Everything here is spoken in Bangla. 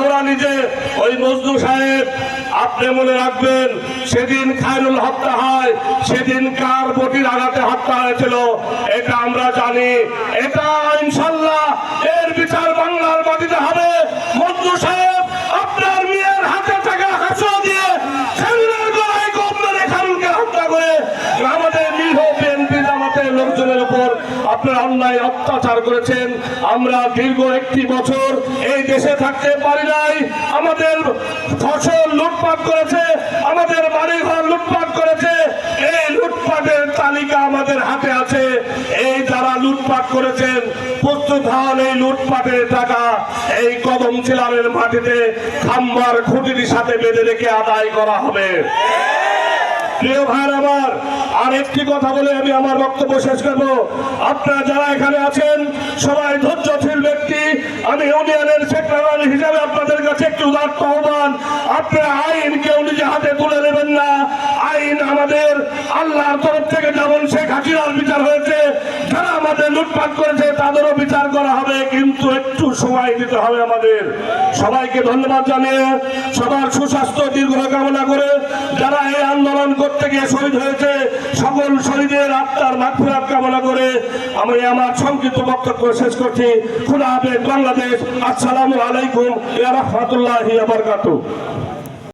আমরা নিজে ওই মজনু সাহেব, আপনি মনে রাখবেন, সেদিন খায়রুল হত্যা হয় সেদিন কার বটির আঘাতে হত্যা হয়েছিল, এটা আমরা জানি, এটা আপনারা অন্যায় অত্যাচার করেছেন। আমরা দীর্ঘ একটি বছর এই দেশে থাকতে পারি নাই। আমাদের ফসল লুটপাট করেছে, আমাদের বাড়িঘর লুটপাট করেছে। এই লুটপাটের তালিকা আমাদের হাতে আছে। এই যারা লুটপাট করেছেন, প্রস্তুত হন এই লুটপাটের টাকা। এই কদম চিলারের মাটিতে খাম্বার খুঁটির সাথে বেঁধে রেখে আদায় করা হবে। প্রিয় ভাই আমার আর একটি কথা বলে আমি আমার বক্তব্য শেষ করব। আপনারা যারা এখানে আছেন, সবাই ধৈর্যশীল ব্যক্তি। আমি ইউনিয়নের সেক্রেটারি হিসাবে আপনাদের কাছে একটি উদাত্ত আহ্বান। আপনারা আইন কেউ নিজে হাতে তুলে নেবেন না। আইন আমাদের আল্লাহর তরফ থেকে যেমন শেখ হাসিনার বিচার হয়েছে, যারা আমাদের লুটপাট করেছে, তাদেরও বিচার একটু সময় দিতে হবে আমাদের। সবাইকে ধন্যবাদ জানিয়ে সবার সুস্বাস্থ্য, দীর্ঘ কামনা করে যারা এই আন্দোলন করতে গিয়ে শহীদ হয়েছে, সকল শহীদের আত্মার মাগফিরাত কামনা করে আমি আমার সংক্ষিপ্ত বক্তব্য শেষ করছি। খুদা হাফেজ বাংলাদেশ, আসসালামু আলাইকুম, ইয়া রাহমাতুল্লাহি ওয়া বারাকাতুহু।